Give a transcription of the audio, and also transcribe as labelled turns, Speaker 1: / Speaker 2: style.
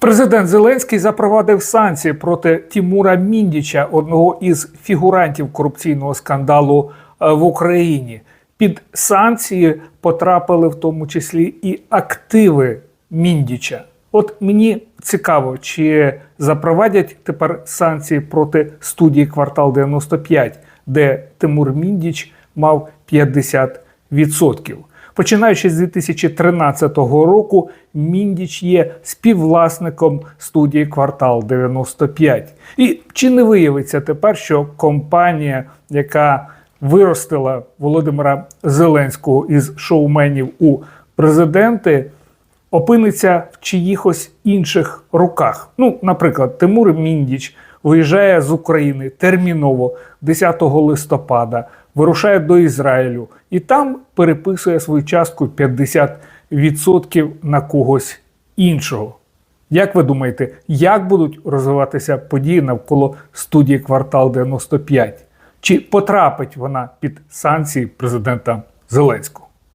Speaker 1: Президент Зеленський запровадив санкції проти Тімура Міндіча, одного із фігурантів корупційного скандалу е, в Україні. Під санкції потрапили в тому числі і активи Міндіча. От мені цікаво, чи запровадять тепер санкції проти студії Квартал 95, де Тимур Міндіч мав 50%. Починаючи з 2013 року, Міндіч є співвласником студії Квартал 95. І чи не виявиться тепер, що компанія, яка виростила Володимира Зеленського із шоуменів у президенти, опиниться в чиїхось інших руках? Ну, наприклад, Тимур Міндіч виїжджає з України терміново 10 листопада, вирушає до Ізраїлю і там переписує свою частку 50% на когось іншого. Як ви думаєте, як будуть розвиватися події навколо студії Квартал 95? Чи потрапить вона під санкції президента Зеленського?